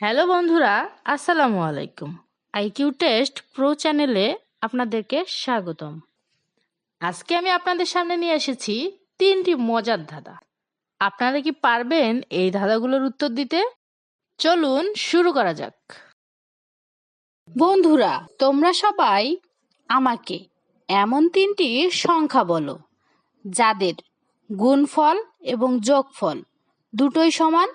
Hello বন্ধুরা, আসসালামু আলাইকুম। আইকিউ টেস্ট প্রো চ্যানেলে আপনাদেরকে স্বাগতম। আজকে আমি আপনাদের সামনে নিয়ে এসেছি তিনটি মজার ধাঁধা। আপনারা কি পারবেন এই ধাঁধাগুলোর উত্তর দিতে? চলুন শুরু করা যাক। বন্ধুরা, তোমরা সবাই আমাকে এমন তিনটি সংখ্যা বলো, যাদের গুণফল এবং যোগফল দুটোই সমান?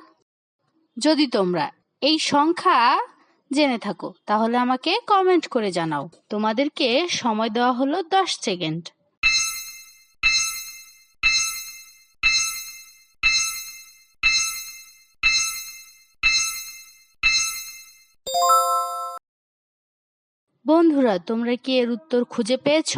যদি তোমরা এই সংখ্যা জেনে থাকো। তাহলে আমাকে কমেন্ট করে জানাও। তোমাদেরকে সময় দেওয়া হলো দশ সেকেন্ড বন্ধুরা, তোমরা কি এর উত্তর খুঁজে পেয়েছ?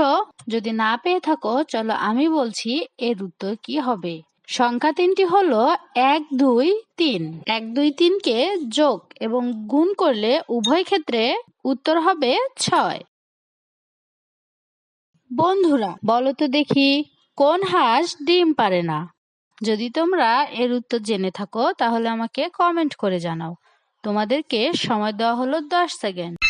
যদি না পেয়ে থাকো, চলো আমি বলছি এর উত্তর কি হবে? সংখ্যা তিনটি হলো এক, দুই, তিন। এক, দুই, তিনকে যোগ এবং গুণ করলে উভয় ক্ষেত্রে উত্তর হবে ছয়। বন্ধুরা, বলো তো দেখি, কোন হাঁস ডিম পারে না? যদি তোমরা এর উত্তর জেনে থাকো, তাহলে আমাকে কমেন্ট করে জানাও। তোমাদেরকে সময় দেওয়া হলো দশ সেকেন্ড।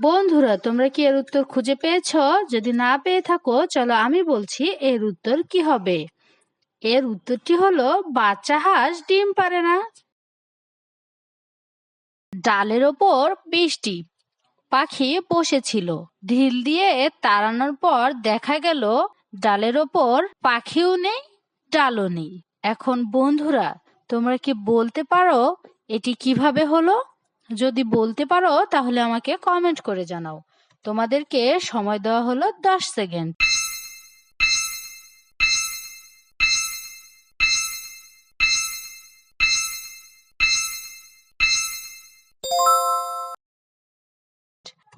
বন্ধুরা, তোমরা কি এর উত্তর খুঁজে পেয়েছ? যদি না পেয়ে থাকো, চলো আমি বলছি এর উত্তর কি হবে? এর উত্তরটি হলো, বাচ্চা হাঁস ডিম পারে না। ডালের ওপর বৃষ্টি। পাখি বসেছিল ঢিল দিয়ে তাড়ানোর পর দেখা গেল, ডালের ওপর পাখিও নেই, ডালও নেই। এখন বন্ধুরা, তোমরা কি বলতে পারো, এটি কীভাবে হলো? যদি বলতে পারো, তাহলে আমাকে কমেন্ট করে জানাও। তোমাদেরকে সময় দেওয়া হলো দশ সেকেন্ড।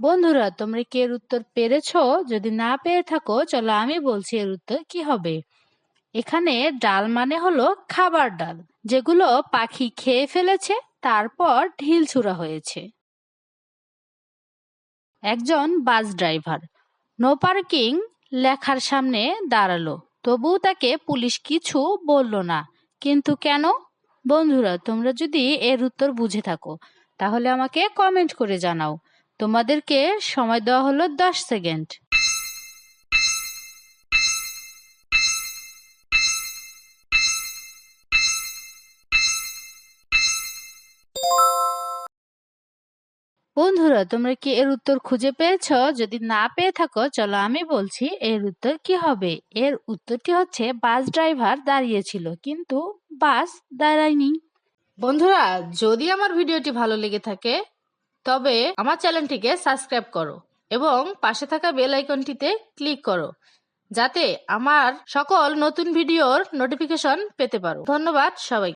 বন্ধুরা, তোমরা কি এর উত্তর পেরেছ? যদি না পেরে থাকো, চলো আমি বলছি এর উত্তর কি হবে। এখানে ডাল মানে হলো খাবার ডাল, যেগুলো পাখি খেয়ে ফেলেছে তারপর ঢিল ছুড়া হয়েছে। একজন বাস ড্রাইভার, নো পার্কিং লেখার সামনে দাঁড়াল। তবুও তাকে পুলিশ কিছু বলল না। কিন্তু কেন? বন্ধুরা, তোমরা যদি এর উত্তর বুঝে থাকো, তাহলে আমাকে কমেন্ট করে জানাও। তোমাদেরকে সময় দেওয়া হলো দশ সেকেন্ড। বন্ধুরা, তোমরা কি এর উত্তর খুঁজে পেয়েছ? যদি না পেয়ে থাকো, চলো আমি বলছি এর উত্তর কি হবে? এর উত্তরটি হচ্ছে, বাস ড্রাইভার দাঁড়িয়েছিল, কিন্তু বাস দাঁড়ায়নি। বন্ধুরা, যদি আমার ভিডিওটি ভালো লেগে থাকে, তবে আমার চ্যানেলটিকে সাবস্ক্রাইব করো এবং পাশে থাকা বেল আইকনটিতে ক্লিক করো, যাতে আমার সকল নতুন ভিডিওর নোটিফিকেশন পেতে পারো। ধন্যবাদ সবাই